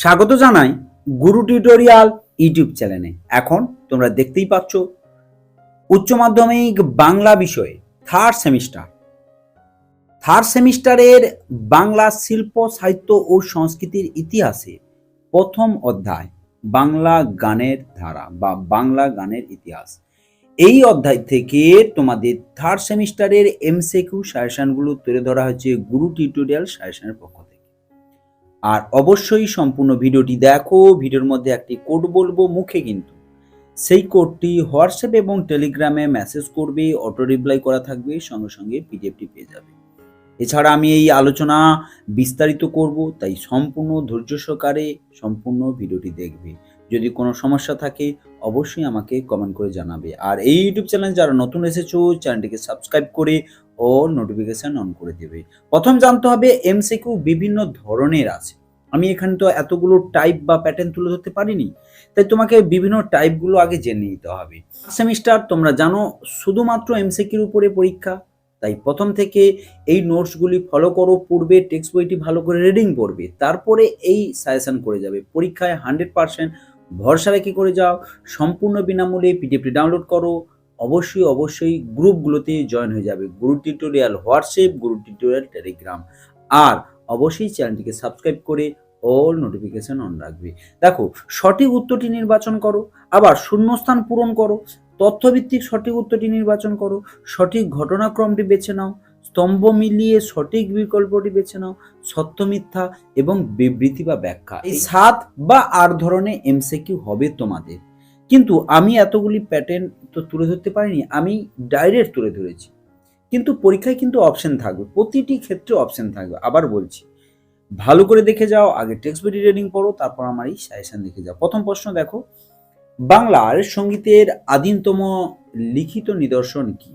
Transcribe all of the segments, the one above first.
স্বাগত জানাই গুরু tutorial YouTube চ্যানেলে। এখন তোমরা দেখতেই পাচ্ছ উচ্চ মাধ্যমিক বাংলা বিষয়ে থার্ড সেমিস্টার থার্ড সেমিস্টারের বাংলা শিল্প, সাহিত্য ও সংস্কৃতির ইতিহাসে প্রথম অধ্যায় বাংলা গানের ধারা বা বাংলা গানের ইতিহাস। এই অধ্যায় থেকে তোমাদের থার্ড সেমিস্টারের এমসিকিউ সাজেশনগুলো তুলে ধরা হয়েছে গুরু টিউটোরিয়াল সাজেশনের পক্ষ থেকে। আর অবশ্যই সম্পূর্ণ ভিডিওটি দেখো। ভিডিওর মধ্যে একটি কোড বলব, মুখে কিন্তু। সেই কোডটি হোয়াটসঅ্যাপ এবং টেলিগ্রামে মেসেজ করবে, অটো রিপ্লাই করা থাকবে, সঙ্গে সঙ্গে পিডিএফটি পেয়ে যাবে। এছাড়া আমি এই আলোচনা বিস্তারিত করব, তাই সম্পূর্ণ ধৈর্য সহকারে সম্পূর্ণ ভিডিওটি দেখবে। যদি কোনো সমস্যা থাকে, অবশ্যই আমাকে কমেন্ট করে জানাবে। আর এই ইউটিউব চ্যানেল যারা নতুন এসেছ, চ্যানেলটিকে সাবস্ক্রাইব করে ও নোটিফিকেশন অন করে দেবে। প্রথম জানতে হবে এমসিকিউ বিভিন্ন ধরনের আছে। আমি এখানে তো এতগুলো টাইপ বা প্যাটার্ন তুলে ধরতে পারিনি, তাই তোমাকে বিভিন্ন টাইপগুলো আগে জেনে নিতে হবে। সেমিস্টার তোমরা জানো, শুধুমাত্র এমসিকিউর উপরে পরীক্ষা, তাই প্রথম থেকে এই নোটসগুলি ফলো করো পূর্বে টেক্সট বইটি ভালো করে রিডিং পড়বে, তারপরে এই সাজেশন করে যাবে। পরীক্ষায় হান্ড্রেড পার্সেন্ট ভরসা রেখে করে যাও, সম্পূর্ণ বিনামূল্যে পিডিএফটি ডাউনলোড করো অবশ্যই অবশ্যই গ্রুপগুলোতে জয়েন হয়ে যাবে। Guru tutorial WhatsApp Guru tutorial Telegram আর অবশ্যই চ্যানেলটিকে সাবস্ক্রাইব করে অল নোটিফিকেশন অন রাখবে। দেখো, সঠিক উত্তরটি নির্বাচন করো, আবার শূন্যস্থান পূরণ করো, তথ্যভিত্তিক সঠিক উত্তরটি নির্বাচন করো, সঠিক ঘটনাক্রমটি বেছে নাও, স্তম্ভ মিলিয়ে সঠিক বিকল্পটি বেছে নাও, সত্য মিথ্যা এবং বিবৃতি বা ব্যাখ্যা। এই সাত বা আট ধরনের এমসিকিউ হবে তোমাদের। কিন্তু আমি এতগুলি প্যাটার্ন তো তুলে ধরতে পারিনি, আমি ডাইরেক্ট তুলে ধরেছি। কিন্তু পরীক্ষায় কিন্তু অপশন থাকবে, প্রতিটি ক্ষেত্রে অপশন থাকবে। আবার বলছি, ভালো করে দেখে যাও, আগে টেক্সট বই রিডিং পড়ো, তারপর আমার এই সাজেশন দেখে যাও। প্রথম প্রশ্ন দেখো বাংলার সঙ্গীতের আদিমতম লিখিত নিদর্শন কি?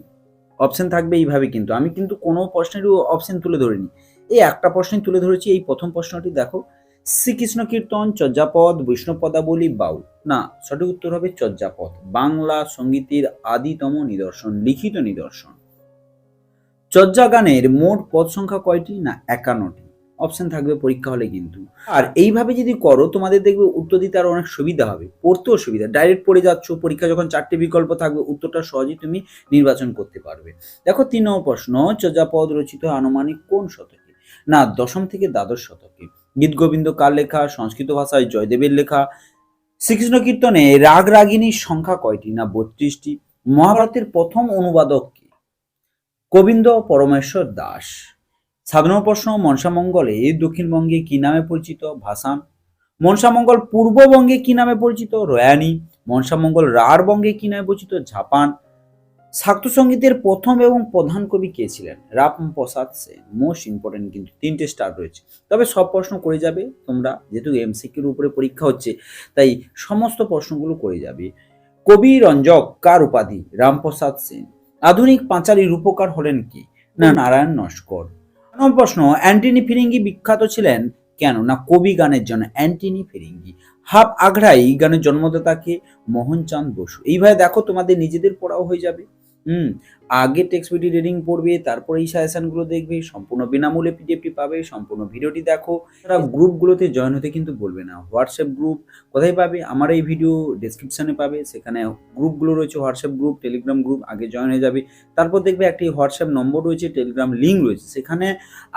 অপশন থাকবে এইভাবে কিন্তু, আমি কিন্তু কোনো প্রশ্নেরও অপশন তুলে ধরিনি। এই একটা প্রশ্নই তুলে ধরেছি, এই প্রথম প্রশ্নটি দেখো শ্রীকৃষ্ণ কীর্তন, চর্যাপদ বৈষ্ণব পদাবলী বাউল। না, সঠিক উত্তর হবে চর্যাপদ। বাংলা সঙ্গীতের আদিতম নিদর্শন, লিখিত নিদর্শন। চর্যা গানের মোট পদ সংখ্যা কয়টি? না, একান্নটি। অপশন থাকবে পরীক্ষা হলে কিন্তু। আর এইভাবে যদি করো, তোমাদের দেখবে উত্তর দিতে আরও অনেক সুবিধা হবে। পড়তেও সুবিধা। ডাইরেক্ট পড়ে যাচ্ছ, পরীক্ষা যখন চারটে বিকল্প থাকবে, উত্তরটা সহজেই তুমি নির্বাচন করতে পারবে। দেখো তিন নম্বর প্রশ্ন। চর্যাপদ রচিত আনুমানিক কোন শতকে? না, দশম থেকে দ্বাদশ শতকে। গীত গোবিন্দ কার লেখা? সংস্কৃত ভাষায় জয়দেবের লেখা। শ্রীকৃষ্ণ কীর্তনে রাগ রাগিনীর সংখ্যা কয়টি? না, বত্রিশটি। মহাভারতের প্রথম অনুবাদক কি? গোবিন্দ পরমেশ্বর দাস। সাধারণ প্রশ্ন মনসামঙ্গলে দক্ষিণবঙ্গে কি নামে পরিচিত? ভাসান। মনসামঙ্গল পূর্ববঙ্গে কি নামে পরিচিত? রয়ানি। মনসামঙ্গল রাঢ় বঙ্গে কি নামে পরিচিত? ঝাপান শাক্ত সঙ্গীতের প্রথম এবং প্রধান কবি কে ছিলেন? রাম প্রসাদ সেন। মোস্ট ইম্পর্টেন্ট কিন্তু তিনটে স্টার রয়েছে। তবে সব প্রশ্ন করে যাবে তোমরা যেহেতু এমসিকিউর উপরে পরীক্ষা হচ্ছে তাই সমস্ত প্রশ্নগুলো করে যাবে। কবি রঞ্জক কার উপাধি? রামপ্রসাদ সেন। আধুনিক পাঁচালী রূপকার হলেন কি? না নারায়ণ নস্কর। প্রশ্ন অ্যান্টনি ফিরিঙ্গি বিখ্যাত ছিলেন কেন? না কবি গানের জন্য অ্যান্টনি ফিরিঙ্গি। হাফ আগ্রাই গানের জন্মদাতাকে মোহনচাঁদ বসু। এইভাবে দেখো তোমাদের নিজেদের পড়াও হয়ে যাবে। হুম, আগে টেক্সট ভিডিও রিডিং পড়বে, তারপরে এই সাজেশনগুলো দেখবে, সম্পূর্ণ বিনামূল্যে পিডিএফটি পাবে, সম্পূর্ণ ভিডিওটি দেখো। তারা গ্রুপগুলোতে জয়েন হতে কিন্তু বলবে না। হোয়াটসঅ্যাপ গ্রুপ কোথায় পাবে? আমার এই ভিডিও ডেসক্রিপশনে পাবে। সেখানে গ্রুপগুলো রয়েছে হোয়াটসঅ্যাপ গ্রুপ টেলিগ্রাম গ্রুপ আগে জয়েন হয়ে যাবে। তারপর দেখবে একটি হোয়াটসঅ্যাপ নম্বর রয়েছে টেলিগ্রাম লিঙ্ক রয়েছে। সেখানে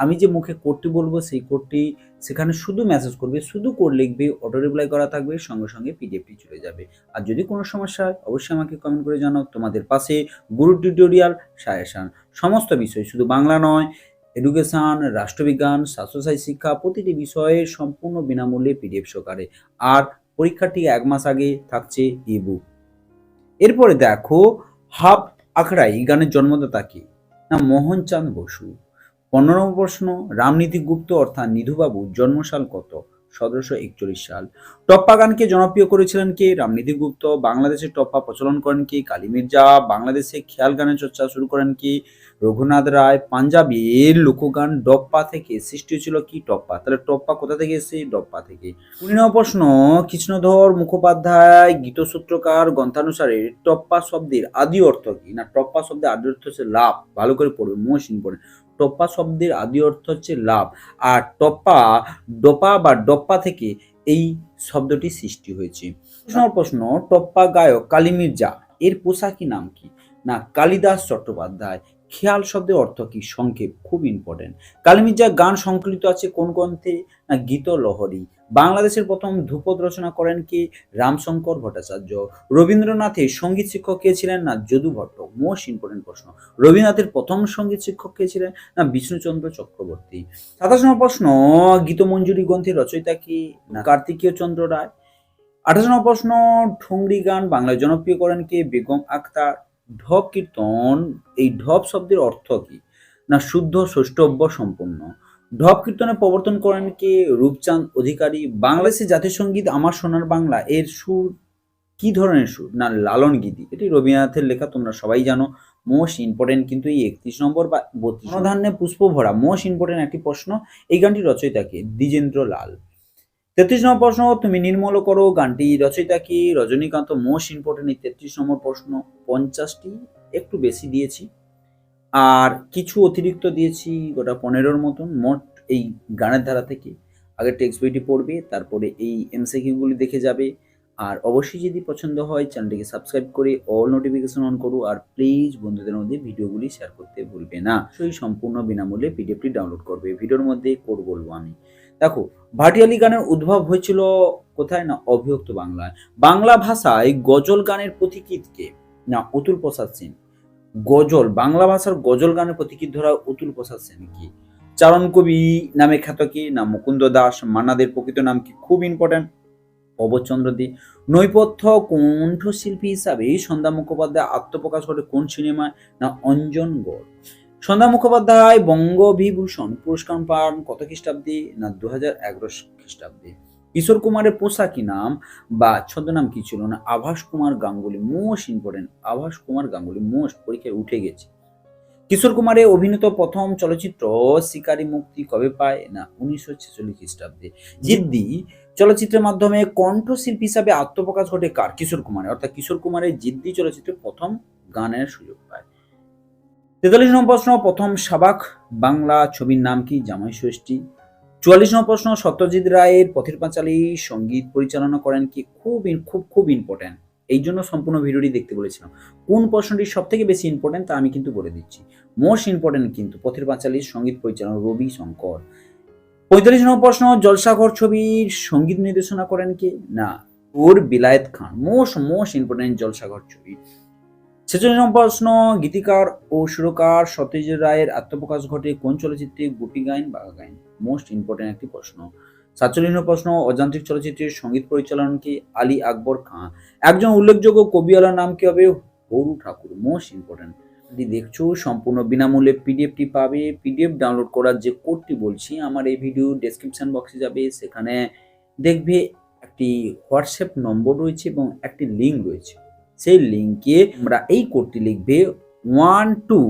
আমি যে মুখে কোডটি বলব, সেই কোডটি সেখানে শুধু মেসেজ করবে, শুধু কোড লিখবে অটো রিপ্লাই করা থাকবে, সঙ্গে সঙ্গে পিডিএফটি চলে যাবে। আর যদি কোনো সমস্যা হয়, অবশ্যই আমাকে কমেন্ট করে জানাও। তোমাদের পাশে গুরু টিউটোরিয়াল সাজেশন সমস্ত বিষয়, শুধু বাংলা নয় এডুকেশন রাষ্ট্রবিজ্ঞান স্বাস্থ্যসায়ী শিক্ষা, প্রতিটি বিষয়ে সম্পূর্ণ বিনামূল্যে পিডিএফ সহকারে আর পরীক্ষার ঠিক এক মাস আগে থাকছে ইবুক এরপরে দেখো, হাফ আখড়াই গানের জন্মদাতা কি? না, মোহনচাঁদ বসু। পনেরো নম্বর প্রশ্ন, রামনীতি গুপ্ত অর্থাৎ নিধুবাবু জন্মসাল কত? সতেরোশো একচল্লিশ সাল। টপ্পা গানকে জনপ্রিয় করেছিলেন কে? রামনীতি গুপ্ত। বাংলাদেশে টপ্পা প্রচলন করেন কি? কালী মির্জা। বাংলাদেশে খেয়াল গানের চর্চা শুরু করেন কি? রঘুনাথ রায়। পাঞ্জাবের লোকগান ডপ্পা থেকে সৃষ্টি হয়েছিল কি? টপ্পা। তাহলে টপ্পা কোথা থেকে এসেছে? ডপ্পা থেকে। নম্বর প্রশ্ন, কৃষ্ণধর মুখোপাধ্যায় গীতসূত্রকার গ্রন্থানুসারে টপ্পা শব্দের আদি অর্থ কি? না, টপ্পা শব্দের আদি অর্থ হচ্ছে লাভ ভালো করে পড়বে মোস্ট ইম্পর্টেন্ট টপ্পা শব্দের আদি অর্থ হচ্ছে লাভ। আর টপা ডোপা বা ডপ্পা থেকে এই শব্দটি সৃষ্টি হয়েছে। প্রশ্ন, টপ্পা গায়ক কালী মির্জা, এর পোশাকি নাম কি? না, কালিদাস চট্টোপাধ্যায় খেয়াল শব্দের অর্থ কি? সংক্ষেপ, খুব ইম্পর্টেন্ট কালী মির্জা গান সংকলিত আছে কোন গ্রন্থে? না, গীত লহরী। বাংলাদেশের প্রথম ধ্রুপদ রচনা করেন কি? রামশঙ্কর ভট্টাচার্য। রবীন্দ্রনাথের সংগীত শিক্ষক কে ছিলেন? না, যদু ভট্ট। মোস্ট ইম্পর্টেন্ট প্রশ্ন। রবীন্দ্রনাথের প্রথম সংগীত শিক্ষক কে ছিলেন? না, বিষ্ণুচন্দ্র চক্রবর্তী। সাতাশ নম্বর প্রশ্ন, গীতমঞ্জুরি গ্রন্থের রচয়িতা কি? না, কার্তিকীয় চন্দ্র রায়। আঠাশ নম্বর প্রশ্ন, ঠুংরি গান বাংলায় জনপ্রিয় করেন কে? বেগম আক্তার ঢপ কীর্তন এই ঢপ শব্দের অর্থ কি? না শুদ্ধ ষষ্ঠব্য সম্পন্ন ঢপ কীর্তনে প্রবর্তন করেন কে? রূপচাঁদ অধিকারী। বাংলাদেশের জাতীয় সংগীত আমার সোনার বাংলা এর সুর কি ধরনের সুর? না লালন গীতি। এটি রবীন্দ্রনাথের লেখা তোমরা সবাই জানো। মোস্ট ইম্পর্টেন্ট কিন্তু এই একত্রিশ নম্বর বা বত্রিশ ধান্যে পুষ্প ভরা মোস্ট ইম্পর্টেন্ট একটি প্রশ্ন। এই গানটি রচয়িতাকে দ্বিজেন্দ্র লাল তেত্রিশ নম্বর প্রশ্ন, তুমি নির্মল করো গানটি। রচয়িতা কি? রজনীকান্ত মোস্ট ইম্পর্টেন্ট এই তেত্রিশ নম্বর প্রশ্ন। পঞ্চাশটি, একটু বেশি দিয়েছি। আর কিছু অতিরিক্ত দিয়েছি, গোটা পনেরোর মতন। মোট এই গানের ধারা থেকে আগে টেক্সট বইটি পড়বে, তারপরে এই এমসিকিউগুলি দেখে যাবে। আর অবশ্যই যদি পছন্দ হয় চ্যানেলটিকে সাবস্ক্রাইব করে অল নোটিফিকেশন অন করো। আর প্লিজ বন্ধুদের মধ্যে ভিডিওগুলি শেয়ার করতে ভুলবে না। সেই সম্পূর্ণ বিনামূল্যে পিডিএফটি ডাউনলোড করবে। ভিডিওর মধ্যে কোড বলব আমি। দেখো ভাটিয়ালি গানের উদ্ভব হয়েছিল কোথায় না অভিযুক্ত বাংলায়? বাংলা ভাষায় গজল গানের পথিকৃতকে না, অতুল প্রসাদ সেন। গজল, বাংলা ভাষার গজল গানের পথিকৃত ধরা অতুল প্রসাদ সেন কি? চারণ কবি নামে খ্যাত কি? না, মুকুন্দ দাস। মান্নাদের প্রকৃত নাম কি? খুব ইম্পর্ট্যান্ট অবচন্দ্র দে। নৈপথ্য কণ্ঠশিল্পী হিসাবে সন্ধ্যা মুখোপাধ্যায় আত্মপ্রকাশ করে কোন সিনেমায়? না, অঞ্জন গড়। সন্ধ্যা মুখোপাধ্যায়, বঙ্গবিভূষণ, পুরস্কার পান কত খ্রিস্টাব্দে? না দু হাজার এগারো খ্রিস্টাব্দে। কিশোর কুমারের পোশাকি নাম? বা ছদ্মনাম কি ছিল না? আভাস কুমার গাঙ্গুলি মোস্ট ইম্পর্টেন্ট। আভাস কুমার গাঙ্গুলি মোস্ট পরীক্ষায় উঠে গেছে। কিশোর কুমারের অভিনীত প্রথম চলচ্চিত্র শিকারী মুক্তি কবে পায়? না, উনিশশো ছেচল্লিশ খ্রিস্টাব্দে। জিদ্দি চলচ্চিত্রের মাধ্যমে কণ্ঠশিল্পী হিসাবে আত্মপ্রকাশ ঘটে কার? কিশোর কুমারের অর্থাৎ কিশোর কুমারের জিদ্দি চলচ্চিত্রে প্রথম গানের সুযোগ পায়। তেতাল্লিশ নম্বর প্রশ্ন, প্রথম সাবাক বাংলা ছবির নাম কি? জামাই ষষ্ঠী। চুয়াল্লিশ নম্বর প্রশ্ন, সত্যজিৎ রায়ের পথের পাঁচালী সংগীত পরিচালনা করেন কি? খুব খুব খুব ইম্পর্ট্যান্ট এই জন্য সম্পূর্ণ ভিডিওটি দেখতে বলেছিলাম। কোন প্রশ্নটি সব থেকে বেশি ইম্পর্টেন্ট তা আমি কিন্তু বলে দিচ্ছি। মোস্ট ইম্পর্টেন্ট কিন্তু পথের পাঁচালীর সংগীত পরিচালনা রবি শঙ্কর। পঁয়তাল্লিশ নম্বর প্রশ্ন, জলসাঘর ছবির সংগীত নির্দেশনা করেন কে? না, ওর Vilayat Khan. Most most important Jalsaghar ছবি। ছেচল্লিশ নম্বর প্রশ্ন গীতিকার ও সুরকার সত্যজিৎ রায়ের আত্মপ্রকাশ ঘটে কোন চলচ্চিত্রে? গুপি গাইন, বাঘা গাইন? মোস্ট ইম্পর্টেন্ট একটি প্রশ্ন। সাতচল্লিশ প্রশ্ন, অযান্ত্রিক চলচ্চিত্রের সংগীত পরিচালন কি? আলী আকবর খাঁ। একজন উল্লেখযোগ্য কবিওয়ালার নাম কি হবে? হরু ঠাকুর। মোস্ট ইম্পর্টেন্ট যদি দেখছ, সম্পূর্ণ বিনামূল্যে পিডিএফটি পাবে। পিডিএফ ডাউনলোড করার যে কোডটি বলছি, আমার এই ভিডিও ডেসক্রিপশন বক্সে যাবে। সেখানে দেখবে একটি হোয়াটসঅ্যাপ নম্বর রয়েছে এবং একটি লিঙ্ক রয়েছে। সেই লিঙ্কে আমরা এই কোডটি লিখবে ওয়ান টু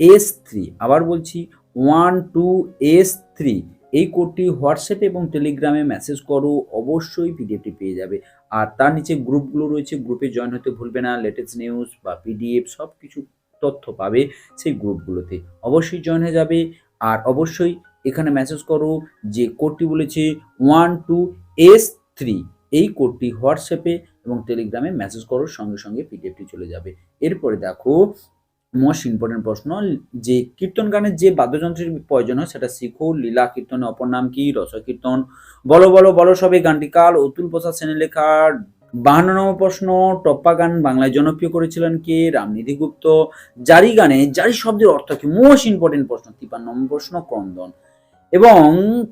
এস থ্রি আবার বলছি ওয়ান টু এস থ্রি এই কোডটি হোয়াটসঅ্যাপ এবং টেলিগ্রামে মেসেজ করো, অবশ্যই পিডিএফটি পেয়ে যাবে। আর তার নিচে গ্রুপগুলো রয়েছে গ্রুপে জয়েন হতে ভুলবে না লেটেস্ট নিউজ বা পিডিএফ সব কিছু তথ্য পাবে সেই গ্রুপগুলোতে অবশ্যই জয়েন হয়ে যাবে। আর অবশ্যই এখানে মেসেজ করো যে কোডটি বলেছে ওয়ান টু এস থ্রি এই কোডটি হোয়াটসঅ্যাপে এবং টেলিগ্রামে মেসেজ করো, সঙ্গে সঙ্গে পিডিএফটি চলে যাবে। এরপরে দেখো মোস্ট ইম্পর্টেন্ট প্রশ্ন, যে কীর্তন গানের যে বাদ্যযন্ত্রের প্রয়োজন হয় সেটা শিখো। লীলা কীর্তনের অপর নাম কি? রস কীর্তন। বলো বলো বলো সবে গানটি কাল অতুল প্রসাদ সেনের লেখা। বাহান্ন নম্বর প্রশ্ন, টপ্পা গান বাংলায় জনপ্রিয় করেছিলেন কে? রামনিধি গুপ্ত। জারি গানে, জারি শব্দের অর্থ কি? মোস্ট ইম্পর্টেন্ট প্রশ্ন তিপান্ন নম্বর প্রশ্ন, ক্রন্দন। এবং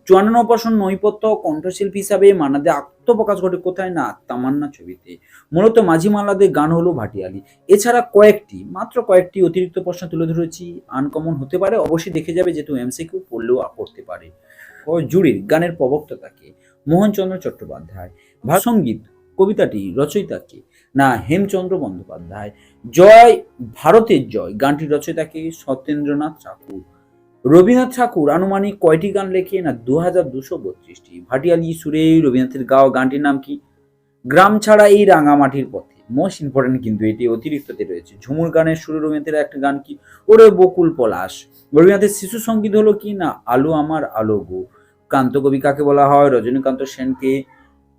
চুয়ান্ন প্রশ্ন নৈপথ্য কণ্ঠশিল্পী হিসাবে মানাদে আত্মপ্রকাশ ঘটে কোথায় না, তামান্না ছবিতে। মূলত মাঝি মাল্লাদের গান হলো ভাটিয়ালি। এছাড়া কয়েকটি, মাত্র কয়েকটি অতিরিক্ত প্রশ্ন তুলে ধরেছি। আনকমন হতে পারে, অবশ্যই দেখে যাবে যেহেতু এমসিকিউ পড়লেও পড়তে পারে। জুড়ির গানের প্রবক্তাকে মোহনচন্দ্র চট্টোপাধ্যায়। ভাসঙ্গীত কবিতাটি রচয়িতাকে, না হেমচন্দ্র বন্দ্যোপাধ্যায়। জয়, ভারতের জয়, গানটি রচয়িতাকে সত্যেন্দ্রনাথ ঠাকুর। রবীন্দ্রনাথ ঠাকুর আনুমানিক কয়টি গান লেখে না দু হাজার দুশো বত্রিশটি? ভাটিয়ালি সুরে রবীন্দ্রনাথের গাওয়া গানটির নাম কি? গ্রাম ছাড়া এই রাঙামাটির পথে। মোস্ট ইম্পর্টেন্ট কিন্তু এটি অতিরিক্ততে রয়েছে। ঝুমুর গানের সুরে রবীন্দ্রনাথের একটা গান কি? ওরে বকুল পলাশ। রবীন্দ্রনাথের শিশু সংগীত হলো কি? না, আলো আমার আলো গো কান্ত কবি কাকে বলা হয়? রজনীকান্ত সেনকে।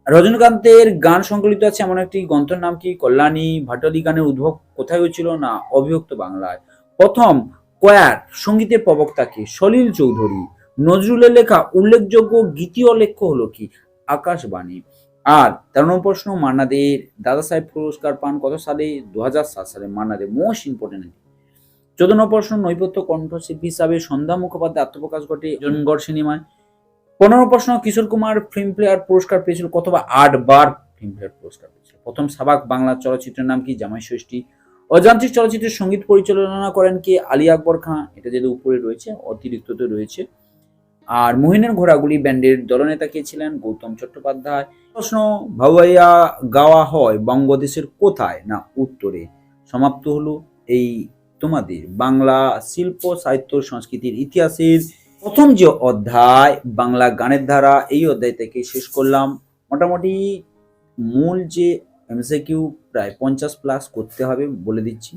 রজনীকান্তের গান সংকলিত আছে এমন একটি গ্রন্থের নাম কি? কল্যাণী ভাটালি গানের উদ্ভব কোথায় হয়েছিল? না, অবিভক্ত বাংলায়। প্রথম কয়ার সঙ্গীতের প্রবক্তা কি সলিল চৌধুরী, নজরুলের লেখা উল্লেখযোগ্য গীতীয় লেখ্য হলো কি? আকাশবাণী। আর তেরো নম্বর প্রশ্ন মান্না দের দাদা সাহেব পুরস্কার পান কত সালে? দু সালে। মান্না দে মোস্ট ইম্পর্টেন্ট চোদ্দ নম্বর প্রশ্ন, নৈপথ্য কণ্ঠশিল্পী হিসাবে সন্ধ্যা মুখোপাধ্যায় আত্মপ্রকাশ ঘটে জনগড় সিনেমায়। পনেরো প্রশ্ন, কিশোর কুমার ফিল্মফেয়ার পুরস্কার পেয়েছিল কতবার? আট বার ফিল্মফেয়ার পুরস্কার পেয়েছিল। প্রথম সাবাক বাংলা চলচ্চিত্রের নাম কি? জামাই ষষ্ঠী। অযান্ত্রিক চলচ্চিত্রের সংগীত পরিচালনা করেন কে? আলী আকবর খাঁ। এটা যেহেতু উপরে রয়েছে, অতিরিক্ততে রয়েছে। আর মোহিনের ঘোড়াগুলি ব্যান্ডের দলনেতা কে ছিলেন? গৌতম চট্টোপাধ্যায়। প্রশ্ন, ভাওয়াইয়া গাওয়া হয় বঙ্গদেশের কোথায় না উত্তরে? সমাপ্ত হলো এই তোমাদের বাংলা শিল্প, সাহিত্য, সংস্কৃতির ইতিহাসের প্রথম যে অধ্যায়, বাংলা গানের ধারা। এই অধ্যায় থেকে শেষ করলাম। মোটামুটি মূল যে এমসিকিউ প্রায় পঞ্চাশ প্লাস করতে হবে বলে দিচ্ছি।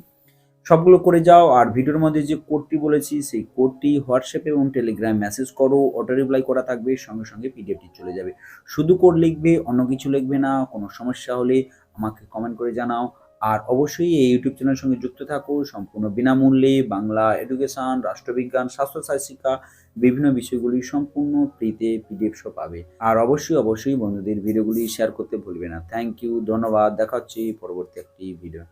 সবগুলো করে যাও আর ভিডিওর মধ্যে যে কোডটি বলেছি, সেই কোডটি হোয়াটসঅ্যাপ এবং টেলিগ্রাম মেসেজ করো অটো রিপ্লাই করা থাকবে, সঙ্গে সঙ্গে পিডিএফটি চলে যাবে। শুধু কোড লিখবে, অন্য কিছু লিখবে না, কোনো সমস্যা হলে আমাকে কমেন্ট করে জানাও। আর অবশ্যই এই ইউটিউব চ্যানেলের সঙ্গে যুক্ত থাকো, সম্পূর্ণ বিনামূল্যে বাংলা এডুকেশন রাষ্ট্রবিজ্ঞান স্বাস্থ্য শিক্ষা বিভিন্ন বিষয়গুলি সম্পূর্ণ ফ্রিতে পিডিএফ সব পাবে। আর অবশ্যই অবশ্যই বন্ধুদের ভিডিওগুলি শেয়ার করতে ভুলবে না। থ্যাংক ইউ ধন্যবাদ। দেখা হচ্ছে পরবর্তী একটি ভিডিও